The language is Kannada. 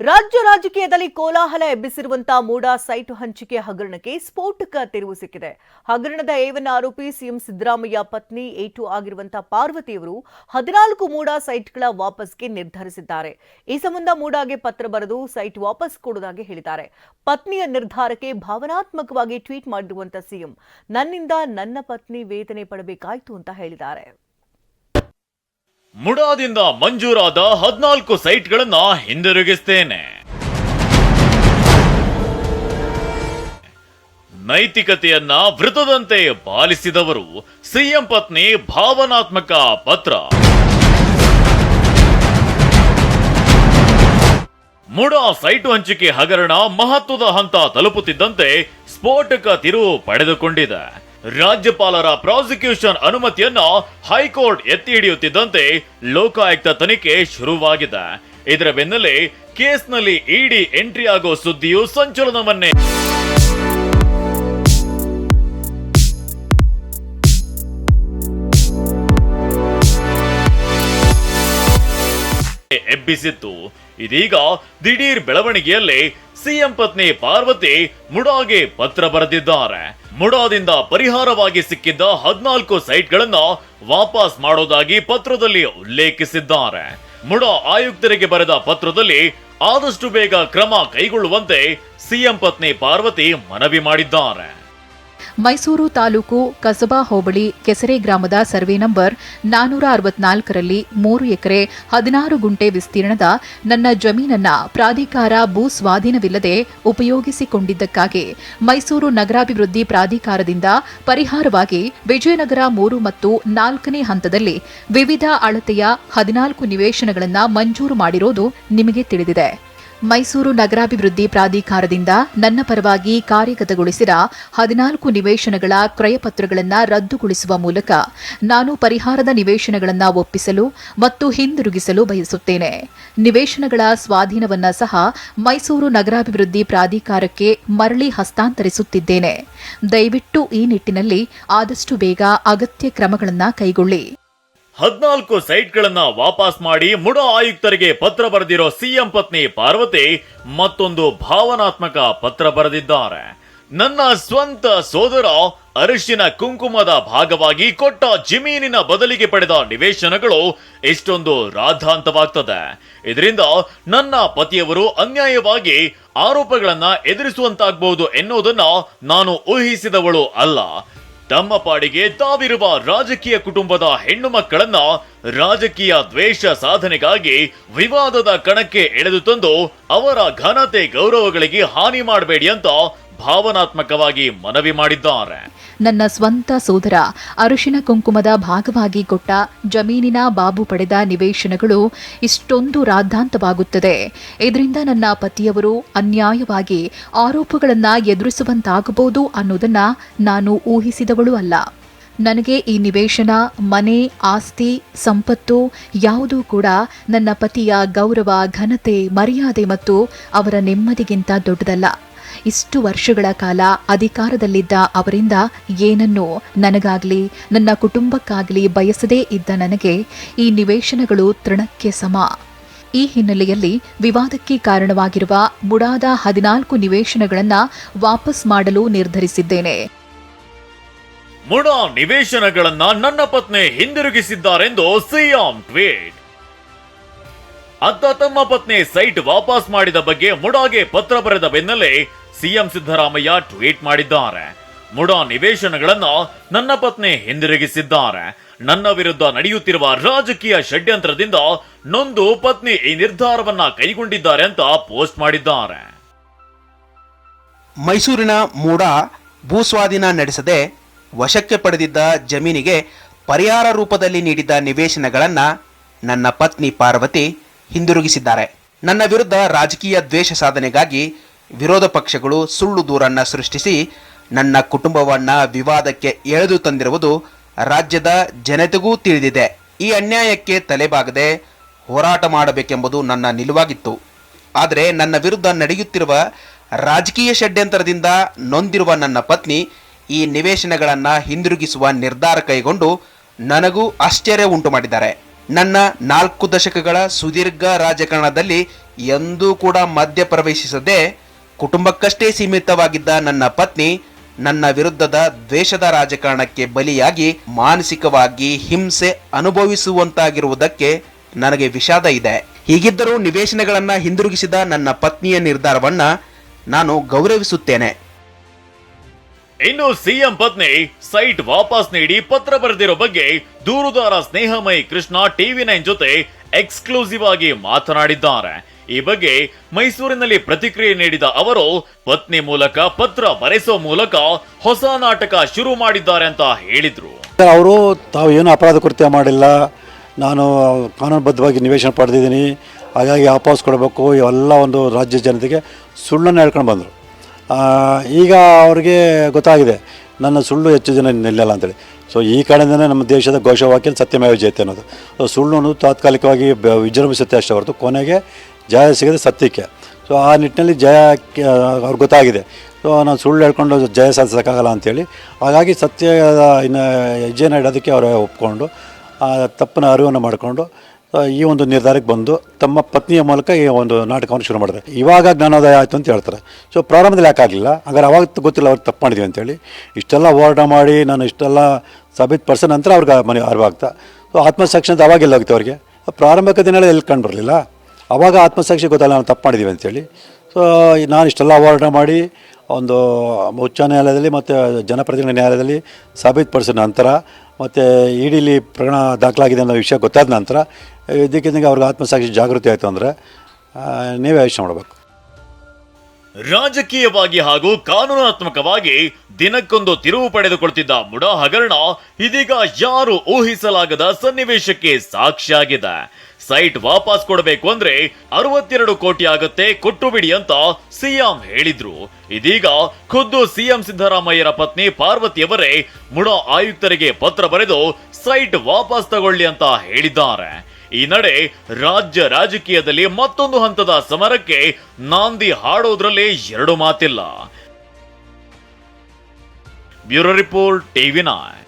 ರಾಜ್ಯ ರಾಜಕೀಯದಲ್ಲಿ ಕೋಲಾಹಲ ಎಬ್ಬಿಸಿರುವಂತಹ ಮೂಡಾ ಸೈಟ್ ಹಂಚಿಕೆ ಹಗರಣಕ್ಕೆ ಸ್ಫೋಟಕ ತಿರುವು ಸಿಕ್ಕಿದೆ. ಹಗರಣದ ಏವನ ಆರೋಪಿ ಸಿಎಂ ಸಿದ್ದರಾಮಯ್ಯ ಪತ್ನಿ ಏಟು ಆಗಿರುವಂತಹ ಪಾರ್ವತಿಯವರು ಹದಿನಾಲ್ಕು ಮೂಡಾ ಸೈಟ್ಗಳ ವಾಪಸ್ಗೆ ನಿರ್ಧರಿಸಿದ್ದಾರೆ. ಈ ಸಂಬಂಧ ಮೂಡಾಗೆ ಪತ್ರ ಬರೆದು ಸೈಟ್ ವಾಪಸ್ ಕೊಡುವುದಾಗಿ ಹೇಳಿದ್ದಾರೆ. ಪತ್ನಿಯ ನಿರ್ಧಾರಕ್ಕೆ ಭಾವನಾತ್ಮಕವಾಗಿ ಟ್ವೀಟ್ ಮಾಡಿರುವಂತಹ ಸಿಎಂ, ನನ್ನಿಂದ ನನ್ನ ಪತ್ನಿ ವೇತನೆ ಪಡಬೇಕಾಯಿತು ಅಂತ ಹೇಳಿದ್ದಾರೆ. ಮುಡಾದಿಂದ ಮಂಜೂರಾದ ಹದಿನಾಲ್ಕು ಸೈಟ್ಗಳನ್ನ ಹಿಂದಿರುಗಿಸ್ತೇನೆ. ನೈತಿಕತೆಯನ್ನ ವೃತದಂತೆ ಪಾಲಿಸಿದವರು ಸಿಎಂ ಪತ್ನಿ ಭಾವನಾತ್ಮಕ ಪತ್ರ. ಮುಡಾ ಸೈಟು ಹಂಚಿಕೆ ಹಗರಣ ಮಹತ್ವದ ಹಂತ ತಲುಪುತ್ತಿದ್ದಂತೆ ಸ್ಫೋಟಕ ತಿರುವು ಪಡೆದುಕೊಂಡಿದೆ. ರಾಜ್ಯಪಾಲರ ಪ್ರಾಸಿಕ್ಯೂಷನ್ ಅನುಮತಿಯನ್ನ ಹೈಕೋರ್ಟ್ ಎತ್ತಿ ಹಿಡಿಯುತ್ತಿದ್ದಂತೆ ಲೋಕಾಯುಕ್ತ ತನಿಖೆ ಶುರುವಾಗಿದೆ. ಇದರ ಬೆನ್ನಲ್ಲೇ ಕೇಸ್ನಲ್ಲಿ ಇಡಿ ಎಂಟ್ರಿ ಆಗೋ ಸುದ್ದಿಯು ಸಂಚಲನವನ್ನೇ ಎಬ್ಬಿಸಿತ್ತು. ಇದೀಗ ದಿಢೀರ್ ಬೆಳವಣಿಗೆಯಲ್ಲಿ ಸಿಎಂ ಪತ್ನಿ ಪಾರ್ವತಿ ಮುಡಾಗೆ ಪತ್ರ ಬರೆದಿದ್ದಾರೆ. ಮುಡಾದಿಂದ ಪರಿಹಾರವಾಗಿ ಸಿಕ್ಕಿದ್ದ ಹದಿನಾಲ್ಕು ಸೈಟ್ಗಳನ್ನ ವಾಪಸ್ ಮಾಡೋದಾಗಿ ಪತ್ರದಲ್ಲಿ ಉಲ್ಲೇಖಿಸಿದ್ದಾರೆ. ಮುಡಾ ಆಯುಕ್ತರಿಗೆ ಬರೆದ ಪತ್ರದಲ್ಲಿ ಆದಷ್ಟು ಬೇಗ ಕ್ರಮ ಕೈಗೊಳ್ಳುವಂತೆ ಸಿಎಂ ಪತ್ನಿ ಪಾರ್ವತಿ ಮನವಿ ಮಾಡಿದ್ದಾರೆ. ಮೈಸೂರು ತಾಲೂಕು ಕಸಬಾ ಹೋಬಳಿ ಕೆಸರೆ ಗ್ರಾಮದ ಸರ್ವೆ ನಂಬರ್ ನಾನೂರ ಅರವತ್ನಾಲ್ಕರಲ್ಲಿ ಮೂರು ಎಕರೆ ಹದಿನಾರು ಗುಂಟೆ ವಿಸ್ತೀರ್ಣದ ನನ್ನ ಜಮೀನನ್ನ ಪ್ರಾಧಿಕಾರ ಭೂ ಸ್ವಾಧೀನವಿಲ್ಲದೆ ಉಪಯೋಗಿಸಿಕೊಂಡಿದ್ದಕ್ಕಾಗಿ ಮೈಸೂರು ನಗರಾಭಿವೃದ್ಧಿ ಪ್ರಾಧಿಕಾರದಿಂದ ಪರಿಹಾರವಾಗಿ ವಿಜಯನಗರ ಮೂರು ಮತ್ತು ನಾಲ್ಕನೇ ಹಂತದಲ್ಲಿ ವಿವಿಧ ಅಳತೆಯ ಹದಿನಾಲ್ಕು ನಿವೇಶನಗಳನ್ನು ಮಂಜೂರು ಮಾಡಿರೋದು ನಿಮಗೆ ತಿಳಿದಿದೆ. ಮೈಸೂರು ನಗರಾಭಿವೃದ್ಧಿ ಪ್ರಾಧಿಕಾರದಿಂದ ನನ್ನ ಪರವಾಗಿ ಕಾರ್ಯಗತಗೊಳಿಸಿದ ಹದಿನಾಲ್ಕು ನಿವೇಶನಗಳ ಕ್ರಯಪತ್ರಗಳನ್ನು ರದ್ದುಗೊಳಿಸುವ ಮೂಲಕ ನಾನು ಪರಿಹಾರದ ನಿವೇಶನಗಳನ್ನು ಒಪ್ಪಿಸಲು ಮತ್ತು ಹಿಂದಿರುಗಿಸಲು ಬಯಸುತ್ತೇನೆ. ನಿವೇಶನಗಳ ಸ್ವಾಧೀನವನ್ನ ಸಹ ಮೈಸೂರು ನಗರಾಭಿವೃದ್ಧಿ ಪ್ರಾಧಿಕಾರಕ್ಕೆ ಮರಳಿ ಹಸ್ತಾಂತರಿಸುತ್ತಿದ್ದೇನೆ. ದಯವಿಟ್ಟು ಈ ನಿಟ್ಟಿನಲ್ಲಿ ಆದಷ್ಟು ಬೇಗ ಅಗತ್ಯ ಕ್ರಮಗಳನ್ನು ಕೈಗೊಳ್ಳಿ. ಹದ್ನಾಲ್ಕು ಸೈಟ್ಗಳನ್ನ ವಾಪಸ್ ಮಾಡಿ ಮುಡಾ ಆಯುಕ್ತರಿಗೆ ಪತ್ರ ಬರೆದಿರೋ ಸಿಎಂ ಪತ್ನಿ ಪಾರ್ವತಿ ಮತ್ತೊಂದು ಭಾವನಾತ್ಮಕ ಪತ್ರ ಬರೆದಿದ್ದಾರೆ. ನನ್ನ ಸ್ವಂತ ಸೋದರ ಅರಿಶಿನ ಕುಂಕುಮದ ಭಾಗವಾಗಿ ಕೊಟ್ಟ ಜಮೀನಿನ ಬದಲಿಗೆ ಪಡೆದ ನಿವೇಶನಗಳು ಇಷ್ಟೊಂದು ರಾಧಾಂತವಾಗ್ತದೆ ಇದರಿಂದ ನನ್ನ ಪತಿಯವರು ಅನ್ಯಾಯವಾಗಿ ಆರೋಪಗಳನ್ನ ಎದುರಿಸುವಂತಾಗಬಹುದು ಎನ್ನುವುದನ್ನ ನಾನು ಊಹಿಸಿದವಳು ಅಲ್ಲ. ತಮ್ಮ ಪಾಡಿಗೆ ತಾವಿರುವ ರಾಜಕೀಯ ಕುಟುಂಬದ ಹೆಣ್ಣು ಮಕ್ಕಳನ್ನ ರಾಜಕೀಯ ದ್ವೇಷ ಸಾಧನೆಗಾಗಿ ವಿವಾದದ ಕಣಕ್ಕೆ ಎಳೆದು ತಂದು ಅವರ ಘನತೆ ಗೌರವಗಳಿಗೆ ಹಾನಿ ಮಾಡಬೇಡಿ ಅಂತ ಭಾವನಾತ್ಮಕವಾಗಿ ಮನವಿ ಮಾಡಿದ್ದಾರೆ. ನನ್ನ ಸ್ವಂತ ಸೋದರ ಅರಿಶಿನ ಕುಂಕುಮದ ಭಾಗವಾಗಿ ಕೊಟ್ಟ ಜಮೀನಿನ ಬಾಬು ಪಡೆದ ನಿವೇಶನಗಳು ಇಷ್ಟೊಂದು ರಾದ್ಧಾಂತವಾಗುತ್ತದೆ. ಇದರಿಂದ ನನ್ನ ಪತಿಯವರು ಅನ್ಯಾಯವಾಗಿ ಆರೋಪಗಳನ್ನು ಎದುರಿಸುವಂತಾಗಬಹುದು ಅನ್ನೋದನ್ನು ನಾನು ಊಹಿಸಿದವಳು ಅಲ್ಲ. ನನಗೆ ಈ ನಿವೇಶನ, ಮನೆ, ಆಸ್ತಿ, ಸಂಪತ್ತು ಯಾವುದೂ ಕೂಡ ನನ್ನ ಪತಿಯ ಗೌರವ, ಘನತೆ, ಮರ್ಯಾದೆ ಮತ್ತು ಅವರ ನೆಮ್ಮದಿಗಿಂತ ದೊಡ್ಡದಲ್ಲ. ಇಷ್ಟು ವರ್ಷಗಳ ಕಾಲ ಅಧಿಕಾರದಲ್ಲಿದ್ದ ಅವರಿಂದ ಏನನ್ನು ನನಗಾಗಲಿ, ನನ್ನ ಕುಟುಂಬಕ್ಕಾಗಲಿ ಬಯಸದೇ ಇದ್ದ ನನಗೆ ಈ ನಿವೇಶನಗಳು ತೃಣಕ್ಕೆ ಸಮ. ಈ ಹಿನ್ನೆಲೆಯಲ್ಲಿ ವಿವಾದಕ್ಕೆ ಕಾರಣವಾಗಿರುವ ಮುಡಾದ ಹದಿನಾಲ್ಕು ನಿವೇಶನಗಳನ್ನು ವಾಪಸ್ ಮಾಡಲು ನಿರ್ಧರಿಸಿದ್ದೇನೆ. ಮುಡಾ ನಿವೇಶನಗಳನ್ನ ನನ್ನ ಪತ್ನಿ ಹಿಂದಿರುಗಿಸಿದ್ದಾರೆಂದು ಸಿಯಾಂ ಟ್ವೀಟ್. ಅತ್ತ ತಮ್ಮ ಪತ್ನಿ ಸೈಟ್ ವಾಪಸ್ ಮಾಡಿದ ಬಗ್ಗೆ ಮುಡಾಗೆ ಪತ್ರ ಬರೆದ ಬೆನ್ನಲ್ಲೇ ಸಿಎಂ ಸಿದ್ದರಾಮಯ್ಯ ಟ್ವೀಟ್ ಮಾಡಿದ್ದಾರೆ. ಮುಡ ನಿವೇಶನಗಳನ್ನು ನನ್ನ ಪತ್ನಿ ಹಿಂದಿರುಗಿಸಿದ್ದಾರೆ. ನನ್ನ ವಿರುದ್ಧ ನಡೆಯುತ್ತಿರುವ ರಾಜಕೀಯ ಷಡ್ಯಂತ್ರದಿಂದ ನೊಂದು ಪತ್ನಿ ಈ ನಿರ್ಧಾರವನ್ನ ಕೈಗೊಂಡಿದ್ದಾರೆ ಅಂತ ಪೋಸ್ಟ್ ಮಾಡಿದ್ದಾರೆ. ಮೈಸೂರಿನ ಮೂಡ ಭೂಸ್ವಾಧೀನ ನಡೆಸದೆ ವಶಕ್ಕೆ ಪಡೆದಿದ್ದ ಜಮೀನಿಗೆ ಪರಿಹಾರ ರೂಪದಲ್ಲಿ ನೀಡಿದ್ದ ನಿವೇಶನಗಳನ್ನು ನನ್ನ ಪತ್ನಿ ಪಾರ್ವತಿ ಹಿಂದಿರುಗಿಸಿದ್ದಾರೆ. ನನ್ನ ವಿರುದ್ಧ ರಾಜಕೀಯ ದ್ವೇಷ ಸಾಧನೆಗಾಗಿ ವಿರೋಧ ಪಕ್ಷಗಳು ಸುಳ್ಳು ದೂರನ್ನ ಸೃಷ್ಟಿಸಿ ನನ್ನ ಕುಟುಂಬವನ್ನ ವಿವಾದಕ್ಕೆ ಎಳೆದು ತಂದಿರುವುದು ರಾಜ್ಯದ ಜನತೆಗೂ ತಿಳಿದಿದೆ. ಈ ಅನ್ಯಾಯಕ್ಕೆ ತಲೆಬಾಗದೆ ಹೋರಾಟ ಮಾಡಬೇಕೆಂಬುದು ನನ್ನ ನಿಲುವಾಗಿತ್ತು. ಆದರೆ ನನ್ನ ವಿರುದ್ಧ ನಡೆಯುತ್ತಿರುವ ರಾಜಕೀಯ ಷಡ್ಯಂತ್ರದಿಂದ ನೊಂದಿರುವ ನನ್ನ ಪತ್ನಿ ಈ ನಿವೇಶನಗಳನ್ನು ಹಿಂದಿರುಗಿಸುವ ನಿರ್ಧಾರ ಕೈಗೊಂಡು ನನಗೂ ಆಶ್ಚರ್ಯ ಉಂಟು ಮಾಡಿದ್ದಾರೆ. ನನ್ನ ನಾಲ್ಕು ದಶಕಗಳ ಸುದೀರ್ಘ ರಾಜಕಾರಣದಲ್ಲಿ ಎಂದೂ ಕೂಡ ಮಧ್ಯ ಪ್ರವೇಶಿಸದೆ ಕುಟುಂಬಕ್ಕಷ್ಟೇ ಸೀಮಿತವಾಗಿದ್ದ ನನ್ನ ಪತ್ನಿ ನನ್ನ ವಿರುದ್ಧದ ದ್ವೇಷದ ರಾಜಕಾರಣಕ್ಕೆ ಬಲಿಯಾಗಿ ಮಾನಸಿಕವಾಗಿ ಹಿಂಸೆ ಅನುಭವಿಸುವಂತಾಗಿರುವುದಕ್ಕೆ ನನಗೆ ವಿಷಾದ ಇದೆ. ಹೀಗಿದ್ದರೂ ನಿವೇಶನಗಳನ್ನ ಹಿಂದಿರುಗಿಸಿದ ನನ್ನ ಪತ್ನಿಯ ನಿರ್ಧಾರವನ್ನ ನಾನು ಗೌರವಿಸುತ್ತೇನೆ. ಇನ್ನು ಸಿಎಂ ಪತ್ನಿ ಸೈಟ್ ವಾಪಸ್ ನೀಡಿ ಪತ್ರ ಬರೆದಿರೋ ಬಗ್ಗೆ ದೂರುದಾರ ಸ್ನೇಹಮಯಿ ಕೃಷ್ಣ ಟಿವಿ ನೈನ್ ಜೊತೆ ಎಕ್ಸ್ಕ್ಲೂಸಿವ್ ಆಗಿ ಮಾತನಾಡಿದ್ದಾರೆ. ಈ ಬಗ್ಗೆ ಮೈಸೂರಿನಲ್ಲಿ ಪ್ರತಿಕ್ರಿಯೆ ನೀಡಿದ ಅವರು, ಪತ್ನಿ ಮೂಲಕ ಪತ್ರ ಬರೆಸೋ ಮೂಲಕ ಹೊಸ ನಾಟಕ ಶುರು ಮಾಡಿದ್ದಾರೆ ಅಂತ ಹೇಳಿದ್ರು. ಅವರು ತಾವು ಏನು ಅಪರಾಧ ಕೃತ್ಯ ಮಾಡಿಲ್ಲ. ನಾನು ಕಾನೂನುಬದ್ಧವಾಗಿ ನಿವೇಶನ ಪಡೆದಿದ್ದೀನಿ. ಹಾಗಾಗಿ ವಾಪಸ್ ಕೊಡಬೇಕು. ಇವೆಲ್ಲ ಒಂದು ರಾಜ್ಯ ಜನತೆಗೆ ಸುಳ್ಳನ್ನು ಹೇಳ್ಕೊಂಡು ಬಂದರು. ಈಗ ಅವ್ರಿಗೆ ಗೊತ್ತಾಗಿದೆ. ನನ್ನ ಸುಳ್ಳು ಹೆಚ್ಚು ಜನ ನಿಲ್ಲಲ್ಲ ಅಂತೇಳಿ. ಸೊ ಈ ಕಾರಣದಿಂದ ನಮ್ಮ ದೇಶದ ಘೋಷವಾಕ್ಯ ಸತ್ಯಮೇವ ಜಯತೆ ಅನ್ನೋದು. ಸೊ ಸುಳ್ಳು ಅನ್ನೋದು ತಾತ್ಕಾಲಿಕವಾಗಿ ವಿಜೃಂಭಿಸುತ್ತೆ ಅಷ್ಟೇ ಹೊರತು ಕೊನೆಗೆ ಜಯ ಸಿಗದೆ ಸತ್ಯಕ್ಕೆ. ಸೊ ಆ ನಿಟ್ಟಿನಲ್ಲಿ ಜಯ ಅವ್ರಿಗೆ ಗೊತ್ತಾಗಿದೆ. ಸೊ ನಾನು ಸುಳ್ಳು ಹೇಳ್ಕೊಂಡು ಜಯ ಸಾಧಿಸೋಕ್ಕಾಗಲ್ಲ ಅಂತೇಳಿ. ಹಾಗಾಗಿ ಸತ್ಯದ ಇನ್ನು ಹೆಜ್ಜೆನ ಇಡೋದಕ್ಕೆ ಅವರು ಒಪ್ಕೊಂಡು, ಆ ತಪ್ಪನ ಅರಿವನ್ನು ಮಾಡಿಕೊಂಡು ಈ ಒಂದು ನಿರ್ಧಾರಕ್ಕೆ ಬಂದು ತಮ್ಮ ಪತ್ನಿಯ ಮೂಲಕ ಈ ಒಂದು ನಾಟಕವನ್ನು ಶುರು ಮಾಡಿದ್ರೆ ಇವಾಗ ಜ್ಞಾನೋದಯ ಆಯಿತು ಅಂತ ಹೇಳ್ತಾರೆ. ಸೊ ಪ್ರಾರಂಭದಲ್ಲಿ ಯಾಕೆ ಆಗಲಿಲ್ಲ? ಹಾಗಾದ್ರೆ ಅವಾಗ ಗೊತ್ತಿಲ್ಲ ಅವ್ರು ತಪ್ಪು ಮಾಡಿದ್ವಿ ಅಂತೇಳಿ ಇಷ್ಟೆಲ್ಲ ಹೋರಾಟ ಮಾಡಿ, ನಾನು ಇಷ್ಟೆಲ್ಲ ಸಾಬೀತು ಪರ್ಸನ್ ನಂತರ ಅವ್ರಿಗೆ ಮನೆ ಅರಿವಾಗ್ತಾ. ಸೊ ಆತ್ಮಸಾಕ್ಷಿ ಅಂತ ಅವಾಗ ಅವರಿಗೆ ಅವ್ರಿಗೆ? ಪ್ರಾರಂಭಿಕ ದಿನಗಳಲ್ಲಿ ಎಲ್ಲಿ ಕಂಡು ಬರಲಿಲ್ಲ? ಅವಾಗ ಆತ್ಮಸಾಕ್ಷಿ ಗೊತ್ತಲ್ಲ ನಾನು ತಪ್ಪು ಮಾಡಿದ್ದೀವಿ ಅಂತೇಳಿ ಸೊ ನಾನು ಇಷ್ಟೆಲ್ಲ ಹೋರಾಟ ಮಾಡಿ ಒಂದು ಉಚ್ಚ ನ್ಯಾಯಾಲಯದಲ್ಲಿ ಮತ್ತು ಜನಪ್ರತಿನಿಧಿ ನ್ಯಾಯಾಲಯದಲ್ಲಿ ಸಾಬೀತುಪಡಿಸಿದ ನಂತರ ಮತ್ತು ಇಡಿಲಿ ಪ್ರಕರಣ ದಾಖಲಾಗಿದೆ ಅನ್ನೋ ವಿಷಯ ಗೊತ್ತಾದ ನಂತರ ಇದಕ್ಕಿದ್ದಂಗೆ ಅವ್ರಿಗೆ ಆತ್ಮಸಾಕ್ಷಿ ಜಾಗೃತಿ ಆಯಿತು ಅಂದರೆ ನೀವೇ ಯೋಚನೆ ಮಾಡಬೇಕು. ರಾಜಕೀಯವಾಗಿ ಹಾಗೂ ಕಾನೂನಾತ್ಮಕವಾಗಿ ದಿನಕ್ಕೊಂದು ತಿರುವು ಪಡೆದುಕೊಳ್ತಿದ್ದ ಮುಡಾ ಹಗರಣ ಇದೀಗ ಯಾರು ಊಹಿಸಲಾಗದ ಸನ್ನಿವೇಶಕ್ಕೆ ಸಾಕ್ಷಿಯಾಗಿದೆ. ಸೈಟ್ ವಾಪಸ್ ಕೊಡಬೇಕು ಅಂದ್ರೆ ಅರವತ್ತೆರಡು ಕೋಟಿ ಆಗುತ್ತೆ, ಕೊಟ್ಟು ಬಿಡಿ ಅಂತ ಸಿಎಂ ಹೇಳಿದ್ರು. ಇದೀಗ ಖುದ್ದು ಸಿಎಂ ಸಿದ್ದರಾಮಯ್ಯರ ಪತ್ನಿ ಪಾರ್ವತಿಯವರೇ ಮುಡಾ ಆಯುಕ್ತರಿಗೆ ಪತ್ರ ಬರೆದು ಸೈಟ್ ವಾಪಸ್ ತಗೊಳ್ಳಿ ಅಂತ ಹೇಳಿದ್ದಾರೆ. ಈ ನಡೆ ರಾಜ್ಯ ರಾಜಕೀಯದಲ್ಲಿ ಮತ್ತೊಂದು ಹಂತದ ಸಮರಕ್ಕೆ ನಾಂದಿ ಹಾಡೋದ್ರಲ್ಲಿ ಎರಡು ಮಾತಿಲ್ಲ. Bureau report TV nine.